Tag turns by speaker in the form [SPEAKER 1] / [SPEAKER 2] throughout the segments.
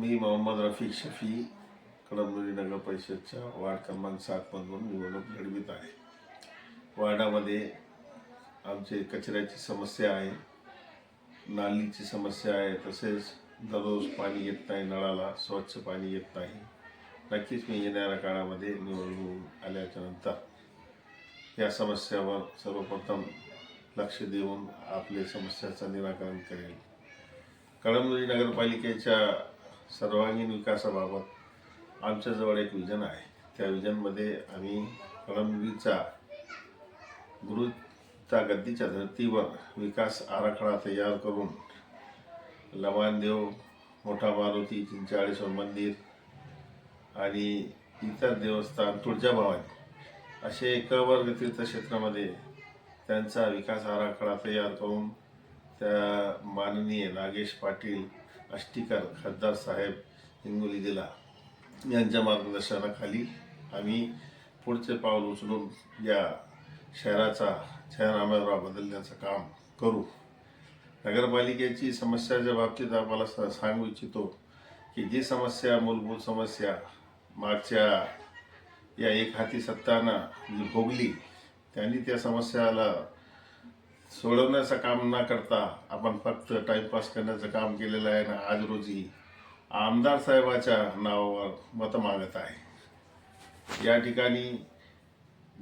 [SPEAKER 1] मी मोहम्मद रफी शफी कळमनुरी नगर परिषदच्या वार्ड क्रमांक सातमधून निवडणूक लढवित आहे. वार्डामध्ये आमचे कचऱ्याची समस्या आहे नालीची समस्या आहे तसेच दररोज पाणी येत नाही नळाला स्वच्छ पाणी येत नाही. नक्कीच मी येणाऱ्या काळामध्ये निवडून आल्याच्यानंतर या समस्यावर सर्वप्रथम लक्ष देऊन आपले समस्याचं निराकरण करेल. कळमनुरी नगरपालिकेच्या सर्वांगीण विकासाबाबत आमच्याजवळ एक विजन आहे. त्या विजनमध्ये आम्ही कळंबीचा गुरुचा गद्दीच्या धर्तीवर विकास आराखडा तयार करून लवानदेव मोठा मारुती चिंचाळेश्वर मंदिर आणि इतर देवस्थान तुळजाभवानी असे एकवर तीर्थक्षेत्रामध्ये त्यांचा विकास आराखडा तयार करून त्या माननीय नागेश पाटील आष्टीकर खासदार साहेब हिंगोली जिल्हा यांच्या मार्गदर्शनाखाली आम्ही पुढचे पाऊल उचलून या शहराचा छायानाम्यावर बदलण्याचं काम करू. नगरपालिकेची समस्याच्या बाबतीत आम्हाला स- सांगू इच्छितो की जी समस्या मूलभूत समस्या मागच्या या एक हाती सत्तानं जी भोगली त्यांनी त्या समस्याला सोडवण्याचं काम न करता आपण फक्त टाइमपास करण्याचं काम केलेलं आहे ना आज रोजी आमदार साहेबाच्या नावावर मतं मागत आहे. या ठिकाणी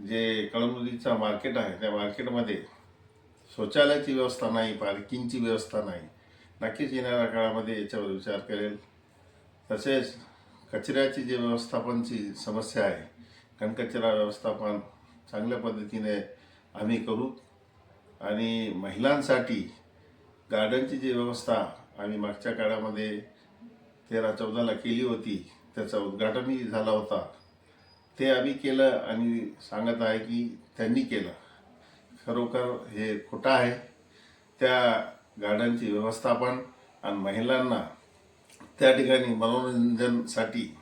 [SPEAKER 1] जे कळमनुरीचा मार्केट आहे त्या मार्केटमध्ये शौचालयाची व्यवस्था नाही पार्किंगची व्यवस्था नाही. नक्कीच येणाऱ्या काळामध्ये याच्यावर विचार करेल. तसेच कचऱ्याची जे व्यवस्थापनची समस्या आहे घनकचरा व्यवस्थापन चांगल्या पद्धतीने आम्ही करू. आणि महिलांसाठी गार्डनची जी व्यवस्था आम्ही मागच्या काळामध्ये तेरा चौदाला केली होती त्याचं उद्घाटनही झाला होता. ते आम्ही केलं आणि सांगत आहे की त्यांनी केलं. खरोखर हे खोटं आहे. त्या गार्डनची व्यवस्थापन आणि महिलांना त्या ठिकाणी मनोरंजनसाठी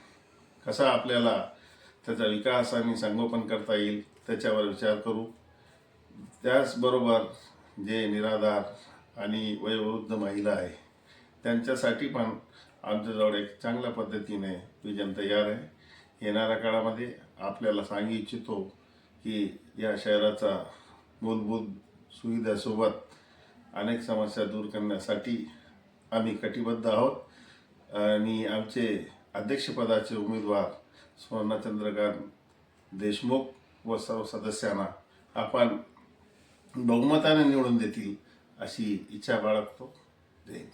[SPEAKER 1] कसा आपल्याला त्याचा विकास आणि संगोपन करता येईल त्याच्यावर विचार करू. त्याचबरोबर जे निराधार आणि वयोवृद्ध महिला आहे त्यांच्यासाठी पण आमच्याजवळ एक चांगल्या पद्धतीने विजन तयार आहे. येणाऱ्या काळामध्ये आपल्याला सांगू इच्छितो की या शहराचा मूलभूत सुविधासोबत अनेक समस्या दूर करण्यासाठी आम्ही कटिबद्ध आहोत. आणि आमचे अध्यक्षपदाचे उमेदवार सुवर्णचंद्रकांत देशमुख व सर्व सदस्यांना आपण बहुमताने निवडून देतील अशी इच्छा बाळगतो. जय